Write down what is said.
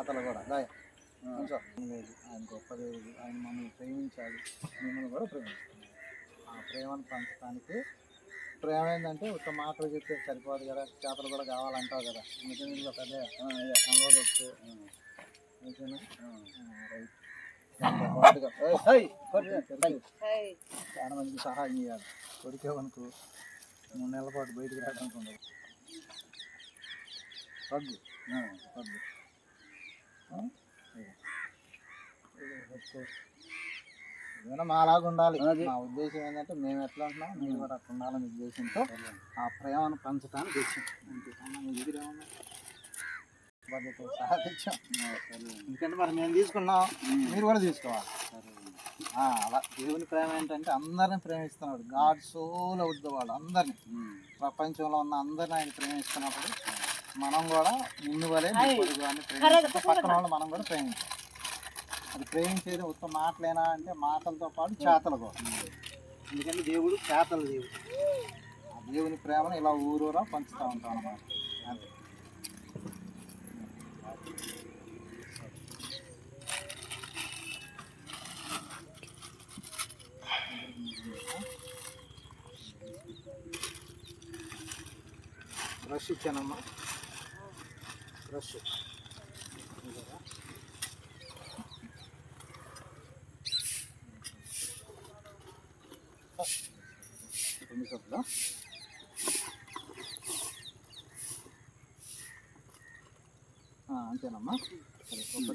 అతను కూడా. దాయ లేదు. ఆయన గొప్ప దేవుడు ఆయన మమ్మల్ని ప్రేమించాడు మిమ్మల్ని కూడా ప్రేమిస్తున్నాడు ఆ ప్రేమను పంచడానికి ప్రేమ ఏంటంటే ఒక మాటలు చెప్తే సరిపోదు కదా. చేపలు కూడా కావాలంటావు కదా. నిజంగా పెద్ద అనుభవొచ్చు ఓకేనా? రైట్. చాలా మందికి సహాయం చేయాలి. కొరికేవనుకో మూడు నెలల పాటు బయటికి రావడానికి ఉండదు. రద్దు రద్దు ఏదైనా మాలాగా ఉండాలి. మా ఉద్దేశం ఏంటంటే మేము ఎట్లా ఉంటున్నాం మీరు కూడా అట్లా ఉండాలని ఉద్దేశంతో ఆ ప్రేమను పంచడానికి మీ దగ్గర ఏమన్నా బాధ్యత తెచ్చాం ఎందుకంటే మరి మేము తీసుకున్నాం? మీరు కూడా తీసుకోవాలి. అలా దేవుని ప్రేమ ఏంటంటే అందరిని ప్రేమిస్తున్నాడు. గాడ్ సో లవ్డ్ వాడు అందరిని. ప్రపంచంలో ఉన్న అందరిని ఆయన ప్రేమిస్తున్నప్పుడు మనం కూడా నిన్ను వలే పక్కన వాళ్ళు మనం కూడా ప్రేమించాలి అది ప్రేమించేది ఉత్తమ మాటలేనా అంటే మాటలతో పాటు చేతలు కూడా. ఎందుకంటే దేవుడు చేతల దేవుడు. ఆ దేవుని ప్రేమను ఇలా ఊరూరా పంచుతూ ఉంటాం అన్నమాట. అంతే బ్రష్ ఇచ్చానమ్మా. ఫ్రెష్. అంతేనమ్మా. సరే గొప్ప